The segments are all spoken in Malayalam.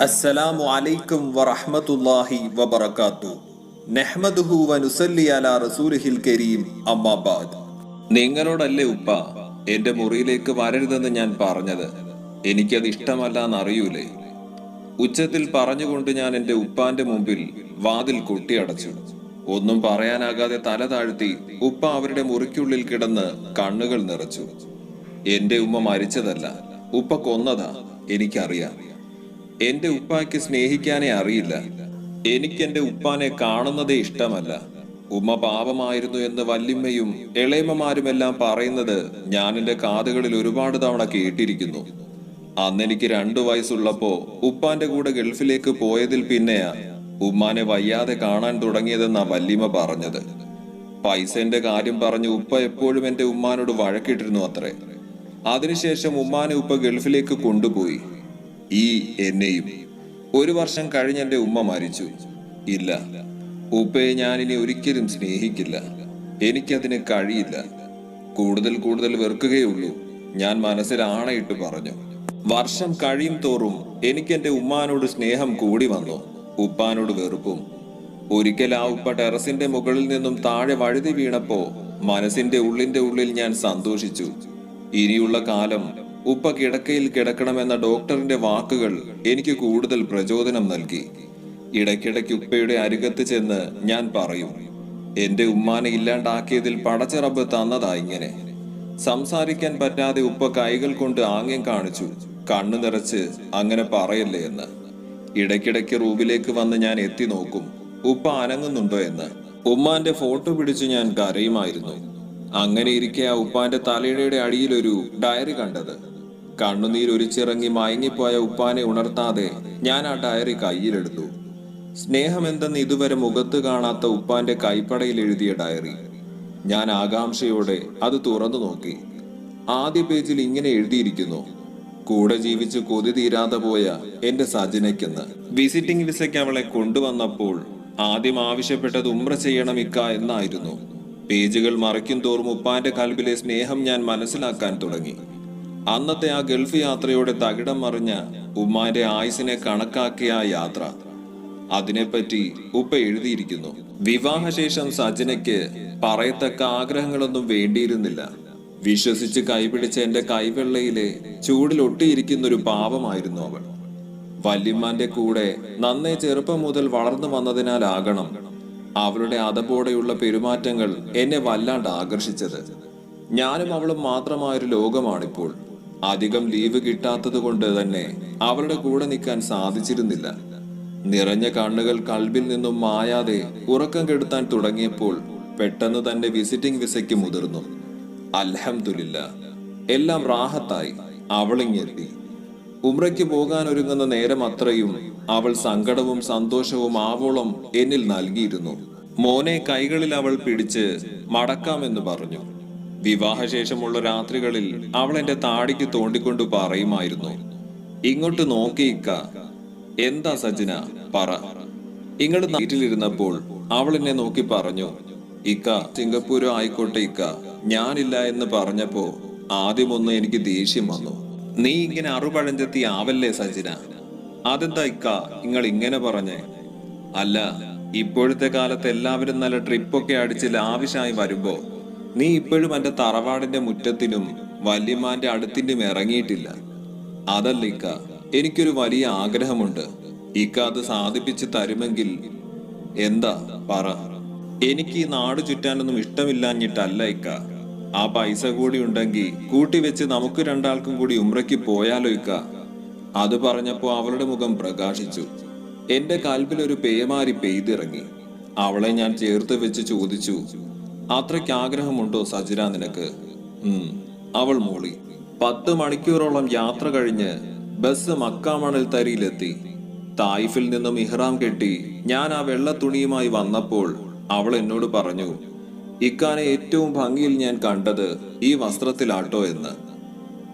അസ്സലാമു അലൈക്കും വറഹ്മത്തുള്ളാഹി വബറകാത്തു. നെഹ്മദുഹു വനുസല്ലി അലാ റസൂലിഹിൽ കരീം. അമ്മാബാദ് നിങ്ങളോടല്ലേ ഉപ്പ എന്റെ മുറിയിലേക്ക് വരരുതെന്ന് ഞാൻ പറഞ്ഞത്. എനിക്കത് ഇഷ്ടമല്ല എന്നറിയൂലേ ഉച്ചത്തിൽ പറഞ്ഞുകൊണ്ട് ഞാൻ എന്റെ ഉപ്പാന്റെ മുമ്പിൽ വാതിൽ കൊട്ടിയടച്ചു. ഒന്നും പറയാനാകാതെ തല താഴ്ത്തി ഉപ്പ അവരുടെ മുറിക്കുള്ളിൽ കിടന്ന് കണ്ണുകൾ നിറച്ചു. എന്റെ ഉമ്മ മരിച്ചതല്ല. ഉപ്പ കൊന്നതാ. എനിക്കറിയാം. എന്റെ ഉപ്പായ്ക്ക് സ്നേഹിക്കാനേ അറിയില്ല. എനിക്കെന്റെ ഉപ്പാനെ കാണുന്നതേ ഇഷ്ടമല്ല. ഉമ്മ പാപമായിരുന്നു എന്ന് വല്യമ്മയും ഇളയമ്മമാരുമെല്ലാം പറയുന്നത് ഞാൻ എന്റെ കാതുകളിൽ ഒരുപാട് തവണ കേട്ടിരിക്കുന്നു. അന്ന് എനിക്ക് രണ്ടു വയസ്സുള്ളപ്പോ ഉപ്പാന്റെ കൂടെ ഗൾഫിലേക്ക് പോയതിൽ പിന്നെയാ ഉമ്മാനെ വയ്യാതെ കാണാൻ തുടങ്ങിയതെന്നാ വല്യമ്മ പറഞ്ഞത്. പൈസന്റെ കാര്യം പറഞ്ഞ് ഉപ്പ എപ്പോഴും എന്റെ ഉമ്മാനോട് വഴക്കിട്ടിരുന്നു അത്രേ. അതിനുശേഷം ഉമ്മാനെ ഉപ്പ ഗൾഫിലേക്ക് കൊണ്ടുപോയി. ഈ എന്നെയും. ഒരു വർഷം കഴിഞ്ഞ് എന്റെ ഉമ്മ മരിച്ചു. ഇല്ല. ഉപ്പയെ ഞാൻ ഇനി ഒരിക്കലും സ്നേഹിക്കില്ല. എനിക്കതിന് കഴിയില്ല. കൂടുതൽ കൂടുതൽ വെറുക്കുകയുള്ളൂ ഞാൻ മനസ്സിൽ ആണയിട്ട് പറഞ്ഞു. വർഷം കഴിയും തോറും എനിക്ക് എന്റെ ഉമ്മാനോട് സ്നേഹം കൂടി വന്നു. ഉപ്പാനോട് വെറുപ്പും. ഒരിക്കൽ ആ ഉപ്പ ടെറസിന്റെ മുകളിൽ നിന്നും താഴെ വഴുതി വീണപ്പോ മനസ്സിന്റെ ഉള്ളിന്റെ ഉള്ളിൽ ഞാൻ സന്തോഷിച്ചു. ഇനിയുള്ള കാലം ഉപ്പ കിടക്കയിൽ കിടക്കണമെന്ന ഡോക്ടറിന്റെ വാക്കുകൾ എനിക്ക് കൂടുതൽ പ്രചോദനം നൽകി. ഇടയ്ക്കിടയ്ക്ക് ഉപ്പയുടെ അരികത്ത് ചെന്ന് ഞാൻ പറയും എന്റെ ഉമ്മാനെ ഇല്ലാണ്ടാക്കിയതിൽ പടച്ചിറബ് തന്നതാ ഇങ്ങനെ. സംസാരിക്കാൻ പറ്റാതെ ഉപ്പ കൈകൾ കൊണ്ട് ആംഗ്യം കാണിച്ചു കണ്ണു നിറച്ച് അങ്ങനെ പറയല്ലേ എന്ന്. ഇടയ്ക്കിടയ്ക്ക് റൂമിലേക്ക് വന്ന് ഞാൻ എത്തി നോക്കും. ഉപ്പ അനങ്ങുന്നുണ്ടോ എന്ന്. ഉമ്മാന്റെ ഫോട്ടോ പിടിച്ച് ഞാൻ കരയുമായിരുന്നു. അങ്ങനെ ഇരിക്കെ ആ ഉപ്പാന്റെ തലയുടെ അടിയിലൊരു ഡയറി കണ്ടത്. കണ്ണുനീരൊരിച്ചിറങ്ങി മയങ്ങിപ്പോയ ഉപ്പാനെ ഉണർത്താതെ ഞാൻ ആ ഡയറി കയ്യിലെടുത്തു. സ്നേഹം സ്നേഹമെന്തെന്ന് ഇതുവരെ മുഖത്ത് കാണാത്ത ഉപ്പാന്റെ കൈപ്പടയിൽ എഴുതിയ ഡയറി. ഞാൻ ആകാംക്ഷയോടെ അത് തുറന്നു നോക്കി. ആദ്യ പേജിൽ ഇങ്ങനെ എഴുതിയിരിക്കുന്നു. കൂടെ ജീവിച്ച് കൊതി തീരാതെ പോയ എന്റെ സജിനയ്ക്കെന്ന്. വിസിറ്റിംഗ് വിസയ്ക്ക് അവളെ കൊണ്ടുവന്നപ്പോൾ ആദ്യം ആവശ്യപ്പെട്ടത് ഉമ്ര ചെയ്യണം ഇക്ക എന്നായിരുന്നു. പേജുകൾ മറയ്ക്കും തോറും ഉപ്പാന്റെ കൽബിലെ സ്നേഹം ഞാൻ മനസ്സിലാക്കാൻ തുടങ്ങി. അന്നത്തെ ആ ഗൾഫ് യാത്രയോടെ തകിടം മറിഞ്ഞ ഉമ്മാന്റെ ആയുസിനെ കണക്കാക്കിയ ആ യാത്ര. അതിനെപ്പറ്റി ഉപ്പ എഴുതിയിരിക്കുന്നു. വിവാഹശേഷം സജനയ്ക്ക് പറയത്തക്ക ആഗ്രഹങ്ങളൊന്നും വേണ്ടിയിരുന്നില്ല. വിശ്വസിച്ച് കൈപിടിച്ച എന്റെ കൈവെള്ളയിലെ ചൂടിലൊട്ടിയിരിക്കുന്ന ഒരു പാവമായിരുന്നു അവൾ. വല്യമ്മാന്റെ കൂടെ നന്നേ ചെറുപ്പം മുതൽ വളർന്നു വന്നതിനാലാകണം അവളുടെ അതപോടെയുള്ള പെരുമാറ്റങ്ങൾ എന്നെ വല്ലാണ്ട് ആകർഷിച്ചത്. ഞാനും അവളും മാത്രമായൊരു ലോകമാണിപ്പോൾ. അധികം ലീവ് കിട്ടാത്തത് കൊണ്ട് തന്നെ അവളുടെ കൂടെ നിൽക്കാൻ സാധിച്ചിരുന്നില്ല. നിറഞ്ഞ കണ്ണുകൾ കൽബിൽ നിന്നും മായാതെ ഉറക്കം കെടുത്താൻ തുടങ്ങിയപ്പോൾ പെട്ടെന്ന് തന്റെ വിസിറ്റിംഗ് വിസയ്ക്ക് മുതിർന്നു. അൽഹംദുലില്ല. എല്ലാം റാഹത്തായി. അവളിങ്ങെത്തി ഉമ്രയ്ക്ക് പോകാൻ ഒരുങ്ങുന്ന നേരം അത്രയും അവൾ സങ്കടവും സന്തോഷവും ആവോളം എന്നിൽ നൽകിയിരുന്നു. മോനെ കൈകളിൽ അവൾ പിടിച്ച് മടക്കാമെന്ന് പറഞ്ഞു. വിവാഹശേഷമുള്ള രാത്രികളിൽ അവൾ എന്റെ താടിക്ക് തോണ്ടിക്കൊണ്ട് പറയുമായിരുന്നു. ഇങ്ങോട്ട് നോക്കിയിക്ക എന്താ സജ്ജന? പറ. ഇങ്ങോട്ട് നീറ്റിലിരുന്നപ്പോൾ അവൾ എന്നെ നോക്കി പറഞ്ഞു. ഇക്ക സിംഗപ്പൂരോ ആയിക്കോട്ടെ ഇക്ക. ഞാനില്ല എന്ന് പറഞ്ഞപ്പോ ആദ്യമൊന്ന് എനിക്ക് ദേഷ്യം വന്നു. നീ ഇങ്ങനെ അറുപഴഞ്ചെത്തി ആവല്ലേ സജിന? അതെന്താ ഇക്ക നിങ്ങൾ ഇങ്ങനെ പറഞ്ഞേ? അല്ല ഇപ്പോഴത്തെ കാലത്ത് എല്ലാവരും നല്ല ട്രിപ്പൊക്കെ അടിച്ച് ലാവിശായി വരുമ്പോ നീ ഇപ്പോഴും എന്റെ തറവാടിന്റെ മുറ്റത്തിനും വല്യമാന്റെ അടുത്തിനും ഇറങ്ങിയിട്ടില്ല. അതല്ല ഇക്ക എനിക്കൊരു വലിയ ആഗ്രഹമുണ്ട്. ഇക്ക അത് സാധിപ്പിച്ച് തരുമെങ്കിൽ എന്താ പറ. എനിക്ക് ഈ നാട് ചുറ്റാനൊന്നും ഇഷ്ടമില്ലാഞ്ഞിട്ടല്ല ഇക്ക. ആ പൈസ കൂടി ഉണ്ടെങ്കിൽ കൂട്ടിവെച്ച് നമുക്ക് രണ്ടാൾക്കും കൂടി ഉമ്രയ്ക്ക് പോയാലോ ഇക്ക. അത് പറഞ്ഞപ്പോ അവളുടെ മുഖം പ്രകാശിച്ചു. എന്റെ കാൽപ്പിൽ ഒരു പേമാരി പെയ്തിറങ്ങി. അവളെ ഞാൻ ചേർത്ത് വെച്ച് ചോദിച്ചു അത്രയ്ക്ക് ആഗ്രഹമുണ്ടോ സജിര നിനക്ക്? ഉം അവൾ മൂളി. പത്ത് മണിക്കൂറോളം യാത്ര കഴിഞ്ഞ് ബസ് മക്കാമണൽ തരിയിലെത്തി. തായിഫിൽ നിന്നും ഇഹ്റാം കെട്ടി ഞാൻ ആ വെള്ള തുണിയുമായി വന്നപ്പോൾ അവൾ എന്നോട് പറഞ്ഞു ഇക്കാനെ ഏറ്റവും ഭംഗിയിൽ ഞാൻ കണ്ടത് ഈ വസ്ത്രത്തിലാട്ടോ എന്ന്.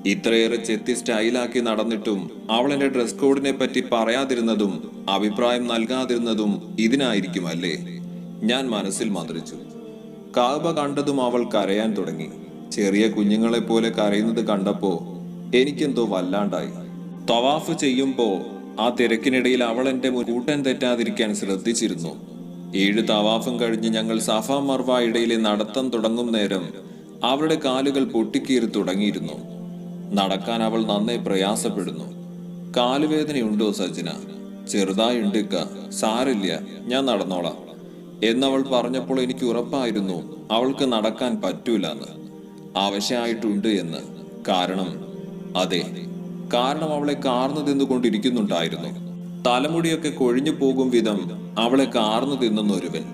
ഇത്രയേറെ ചെത്തി സ്റ്റൈലാക്കി നടന്നിട്ടും അവൾ എന്റെ ഡ്രസ് കോഡിനെ പറ്റി പറയാതിരുന്നതും അഭിപ്രായം നൽകാതിരുന്നതും ഇതിനായിരിക്കും അല്ലേ ഞാൻ മനസ്സിൽ മന്ത്രിച്ചു. കാബ കണ്ടതും അവൾ കരയാൻ തുടങ്ങി. ചെറിയ കുഞ്ഞുങ്ങളെ പോലെ കരയുന്നത് കണ്ടപ്പോ എനിക്കെന്തോ വല്ലാണ്ടായി. തവാഫ് ചെയ്യുമ്പോ ആ തിരക്കിനിടയിൽ അവൾ എന്റെ കൂട്ടൻ തെറ്റാതിരിക്കാൻ ശ്രദ്ധിച്ചിരുന്നു. ഏഴ് തവാഫും കഴിഞ്ഞ് ഞങ്ങൾ സഫ മർവ ഇടയിലെ നടത്തം തുടങ്ങും നേരം അവളുടെ കാലുകൾ പൊട്ടിക്കീറി തുടങ്ങിയിരുന്നു. നടക്കാൻ അവൾ നന്നേ പ്രയാസപ്പെടുന്നു. കാലുവേദനയുണ്ടോ സജിന ചെറുതായി ഉണ്ടിക്ക സാരില്ല ഞാൻ നടന്നോളാം. എന്നവൾ പറഞ്ഞപ്പോൾ എനിക്ക് ഉറപ്പായിരുന്നു അവൾക്ക് നടക്കാൻ പറ്റൂല എന്ന് ആവശ്യമായിട്ടുണ്ട് എന്ന്. കാരണം അതെ. കാരണം അവളെ കാർന്നു തിന്നുകൊണ്ടിരിക്കുന്നുണ്ടായിരുന്നു. തലമുടിയൊക്കെ കൊഴിഞ്ഞു പോകും വിധം അവളെ കാർന്നു തിന്നുന്ന ഒരുവൻ.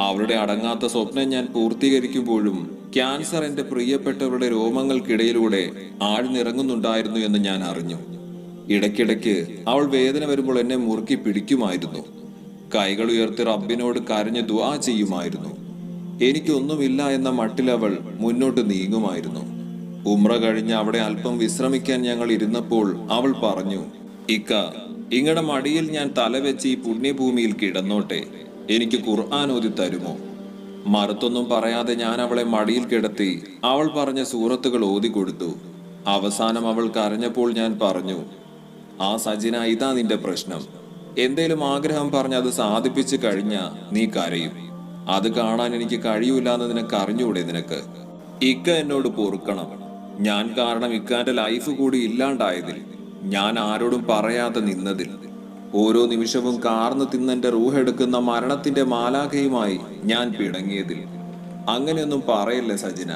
അവളുടെ അടങ്ങാത്ത സ്വപ്നം ഞാൻ പൂർത്തീകരിക്കുമ്പോഴും ക്യാൻസർ എന്റെ പ്രിയപ്പെട്ടവരുടെ രോമങ്ങൾക്കിടയിലൂടെ ആഴ്ന്നിറങ്ങുന്നുണ്ടായിരുന്നു എന്ന് ഞാൻ അറിഞ്ഞു. ഇടയ്ക്കിടയ്ക്ക് അവൾ വേദന വരുമ്പോൾ എന്നെ മുറുക്കി പിടിക്കുമായിരുന്നു. കൈകൾ ഉയർത്തി റബ്ബിനോട് കരഞ്ഞ് ദുആ ചെയ്യുമായിരുന്നു. എനിക്കൊന്നുമില്ല എന്ന മട്ടിൽ അവൾ മുന്നോട്ട് നീങ്ങുമായിരുന്നു. ഉമ്ര കഴിഞ്ഞ് അവിടെ അല്പം വിശ്രമിക്കാൻ ഞങ്ങൾ ഇരുന്നപ്പോൾ അവൾ പറഞ്ഞു ഇക്ക ഇങ്ങടെ മടിയിൽ ഞാൻ തലവെച്ച് ഈ പുണ്യഭൂമിയിൽ കിടന്നോട്ടെ. എനിക്ക് ഖുർആൻ ഓതി തരുമോ? മറുത്തൊന്നും പറയാതെ ഞാൻ അവളെ മടിയിൽ കിടത്തി അവൾ പറഞ്ഞ സൂറത്തുകൾ ഓതി കൊടുത്തു. അവസാനം അവൾ കരഞ്ഞപ്പോൾ ഞാൻ പറഞ്ഞു ആ സജിന ഇതാ നിന്റെ പ്രശ്നം. എന്തേലും ആഗ്രഹം പറഞ്ഞ് അത് സാധിപ്പിച്ചു കഴിഞ്ഞ നീ കരയും. അത് കാണാൻ എനിക്ക് കഴിയൂല എന്ന് നിനക്ക് അറിഞ്ഞൂടെ നിനക്ക്? ഇക്ക എന്നോട് പൊറുക്കണം. ഞാൻ കാരണം ഇക്കാന്റെ ലൈഫ് കൂടി ഇല്ലാണ്ടായതിൽ ഞാൻ ആരോടും പറയാതെ നിന്നതിൽ. ഓരോ നിമിഷവും കാർന്നു തിന്നെന്റെ റൂഹെടുക്കുന്ന മരണത്തിന്റെ മാലാഖയുമായി ഞാൻ പിടങ്ങിയതിൽ അങ്ങനെയൊന്നും പറയല്ലേ സജിന?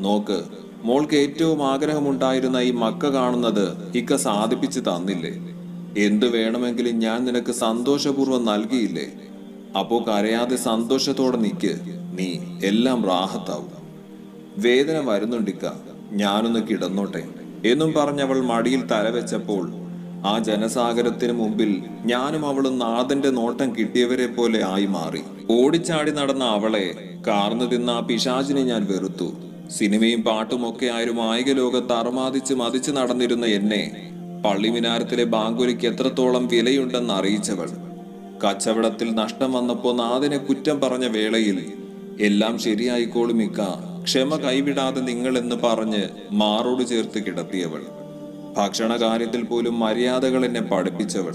നോക്ക് മോൾക്ക് ഏറ്റവും ആഗ്രഹമുണ്ടായിരുന്ന ഈ മക്ക കാണുന്നത് ഇക്ക സാധിപ്പിച്ചു തന്നില്ലേ? എന്തു വേണമെങ്കിലും ഞാൻ നിനക്ക് സന്തോഷപൂർവം നൽകിയില്ലേ? അപ്പോ കരയാതെ സന്തോഷത്തോടെ നിൽക്ക് നീ എല്ലാം റാഹത്താവും. വേദന വരുന്നുണ്ടിക്ക. ഞാനൊന്ന് കിടന്നോട്ടെ. എന്നും പറഞ്ഞവൾ മടിയിൽ തലവെച്ചപ്പോൾ ആ ജനസാഗരത്തിനു മുമ്പിൽ ഞാനും അവളും നാഥന്റെ നോട്ടം കിട്ടിയവരെ പോലെ ആയി മാറി. ഓടിച്ചാടി നടന്ന അവളെ കാർന്നു തിന്ന പിശാചിനെ ഞാൻ വെറുത്തു. സിനിമയും പാട്ടും ഒക്കെ ആയൊരു മായിക ലോകത്ത് അറുമാതിച്ച് മതിച്ച് നടന്നിരുന്ന എന്നെ പള്ളിമിനാരത്തിലെ ബാങ്കുലിക്ക് എത്രത്തോളം വിലയുണ്ടെന്ന് അറിയിച്ചവൾ. കച്ചവടത്തിൽ നഷ്ടം വന്നപ്പോ നാഥനെ കുറ്റം പറഞ്ഞ വേളയിൽ എല്ലാം ശരിയായിക്കോളും ഇക്ക. ക്ഷമ കൈവിടാതെ നിങ്ങൾ എന്ന് പറഞ്ഞ് മാറോട് ചേർത്ത് കിടത്തിയവൾ. ഭക്ഷണ കാര്യത്തിൽ പോലും മര്യാദകൾ എന്നെ പഠിപ്പിച്ചവൾ.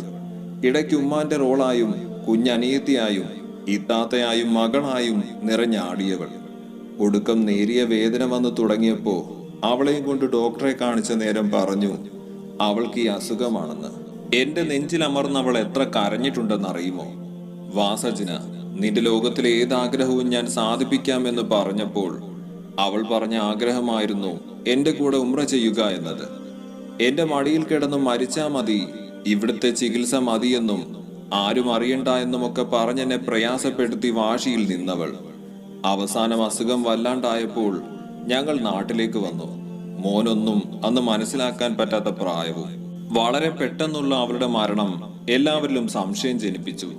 ഇടയ്ക്ക് ഉമ്മാന്റെ റോളായും കുഞ്ഞനിയത്തിയായും ഇത്താത്തയായും മകളായും നിറഞ്ഞാടിയവൾ. ഒടുക്കം നേരിയ വേദന വന്നു തുടങ്ങിയപ്പോ അവളെയും കൊണ്ട് ഡോക്ടറെ കാണിച്ച നേരം പറഞ്ഞു അവൾക്ക് ഈ അസുഖമാണെന്ന്. എന്റെ അവൾ എത്ര കരഞ്ഞിട്ടുണ്ടെന്നറിയുമോ? വാസജന നിന്റെ ലോകത്തിലെ ഏതാഗ്രഹവും ഞാൻ സാധിപ്പിക്കാമെന്ന് പറഞ്ഞപ്പോൾ അവൾ പറഞ്ഞ ആഗ്രഹമായിരുന്നു എന്റെ കൂടെ ഉമ്ര ചെയ്യുക എന്നത്. എന്റെ മടിയിൽ കിടന്ന് മരിച്ചാ മതി. ഇവിടുത്തെ ചികിത്സ മതിയെന്നും ആരും അറിയണ്ട എന്നുമൊക്കെ പറഞ്ഞെന്നെ പ്രയാസപ്പെടുത്തി വാശിയിൽ നിന്നവൾ. അവസാനം അസുഖം വല്ലാണ്ടായപ്പോൾ ഞങ്ങൾ നാട്ടിലേക്ക് വന്നു. മോനൊന്നും അന്ന് മനസ്സിലാക്കാൻ പറ്റാത്ത പ്രായവും. വളരെ പെട്ടെന്നുള്ള അവരുടെ മരണം എല്ലാവരിലും സംശയം ജനിപ്പിച്ചു.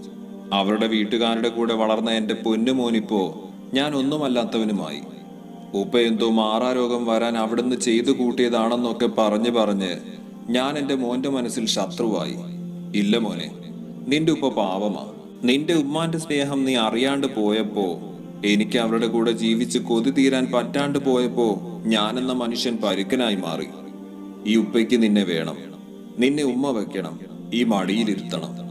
അവരുടെ വീട്ടുകാരുടെ കൂടെ വളർന്ന എന്റെ പൊന്നുമോനിപ്പോ ഞാൻ ഒന്നുമല്ലാത്തവനുമായി. ഉപ്പ എന്തോ മാറാരോഗം വരാൻ അവിടുന്ന് ചെയ്തു കൂട്ടിയതാണെന്നൊക്കെ പറഞ്ഞു പറഞ്ഞ് ഞാൻ എന്റെ മോന്റെ മനസ്സിൽ ശത്രുവായി. ഇല്ല മോനെ നിന്റെ ഉപ്പ പാവമാ. നിന്റെ ഉമ്മാന്റെ സ്നേഹം നീ അറിയാണ്ട് പോയപ്പോ എനിക്ക് അവരുടെ കൂടെ ജീവിച്ച് കൊതി തീരാൻ പറ്റാണ്ട് പോയപ്പോ ഞാനെന്ന മനുഷ്യൻ പരുക്കനായി മാറി. ഈ ഉപ്പയ്ക്ക് നിന്നെ വേണം. നിന്നെ ഉമ്മ വെക്കണം. ഈ മടിയിലിരുത്തണം.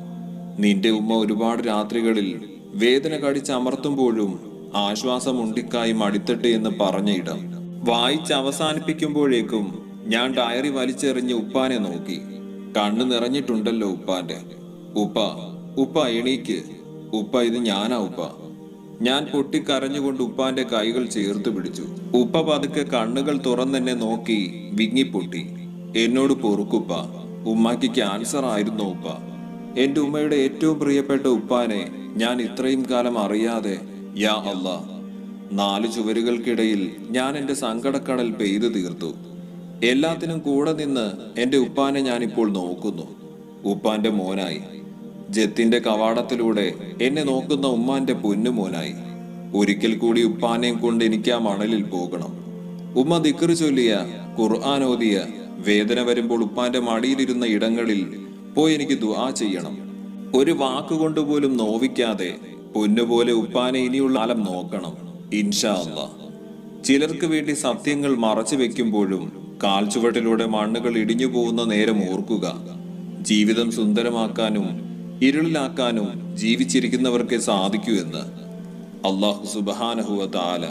നിന്റെ ഉമ്മ ഒരുപാട് രാത്രികളിൽ വേദന കടിച്ച് അമർത്തുമ്പോഴും ആശ്വാസം ഉണ്ടിക്കായി മടിത്തട്ടെ എന്ന് പറഞ്ഞ ഇടം. വായിച്ച് അവസാനിപ്പിക്കുമ്പോഴേക്കും ഞാൻ ഡയറി വലിച്ചെറിഞ്ഞ് ഉപ്പാനെ നോക്കി. കണ്ണു നിറഞ്ഞിട്ടുണ്ടല്ലോ ഉപ്പാന്റെ. ഉപ്പ ഉപ്പ എണീക്ക്. ഉപ്പ ഇത് ഞാനാ ഉപ്പ. ഞാൻ പൊട്ടിക്കരഞ്ഞുകൊണ്ട് ഉപ്പാന്റെ കൈകൾ ചേർത്ത് പിടിച്ചു. ഉപ്പ പതുക്കെ കണ്ണുകൾ തുറന്നെന്നെ നോക്കി വിങ്ങിപ്പൊട്ടി. എന്നോട് പൊറുക്കുപ്പ ഉമ്മയ്ക്ക് ക്യാൻസർ ആയിരുന്നു ഉപ്പ. എന്റെ ഉമ്മയുടെ ഏറ്റവും പ്രിയപ്പെട്ട ഉപ്പാനെ ഞാൻ ഇത്രയും കാലം അറിയാതെ യാ അല്ല നാല് ചുവരുകൾക്കിടയിൽ ഞാൻ എന്റെ സങ്കടക്കടൽ പെയ്തു തീർത്തു. എല്ലാത്തിനും കൂടെ നിന്ന് എന്റെ ഉപ്പാനെ ഞാനിപ്പോൾ നോക്കുന്നു. ഉപ്പാന്റെ മോനായി. ജത്തിന്റെ കവാടത്തിലൂടെ എന്നെ നോക്കുന്ന ഉമ്മാന്റെ പൊന്നുമോനായി ഒരിക്കൽ കൂടി ഉപ്പാനെയും കൊണ്ട് എനിക്ക് ആ മണലിൽ പോകണം. ഉമ്മ ദിക്കറ് ചൊല്ലിയ ഖുർആൻ ഓതിയ വേദന വരുമ്പോൾ ഉപ്പാന്റെ മടിയിലിരുന്ന ഇടങ്ങളിൽ പോയി എനിക്ക് ദുആ ചെയ്യണം. ഒരു വാക്കുകൊണ്ടുപോലും നോവിക്കാതെ പൊന്നുപോലെ ഉപ്പാനെ ഇനിയുള്ള കാലം നോക്കണം ഇൻഷാ അല്ല ചിലർക്ക് വേണ്ടി സത്യങ്ങൾ മറച്ചു വെക്കുമ്പോഴും കാൽച്ചുവട്ടിലൂടെ മണ്ണുകൾ ഇടിഞ്ഞു പോകുന്ന നേരം ഓർക്കുക. ജീവിതം സുന്ദരമാക്കാനും ഇരുളിലാക്കാനും ജീവിച്ചിരിക്കുന്നവർക്ക് സാധിക്കൂ എന്ന്. അള്ളാഹു സുബഹാനഹുവ താല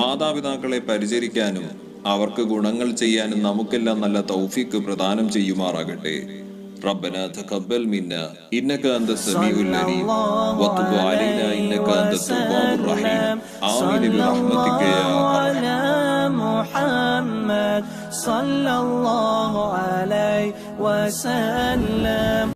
മാതാപിതാക്കളെ പരിചരിക്കാനും അവർക്ക് ഗുണങ്ങൾ ചെയ്യാനും നമുക്കെല്ലാം നല്ല തൗഫീക്ക് പ്രദാനം ചെയ്യുമാറാകട്ടെ. ربنا تقبل منا. إنك أنت السميع العليم. وتب علينا. إنك أنت التواب الرحيم. آمين برحمتك يا أرحم. على محمد. صلى الله عليه وسلم.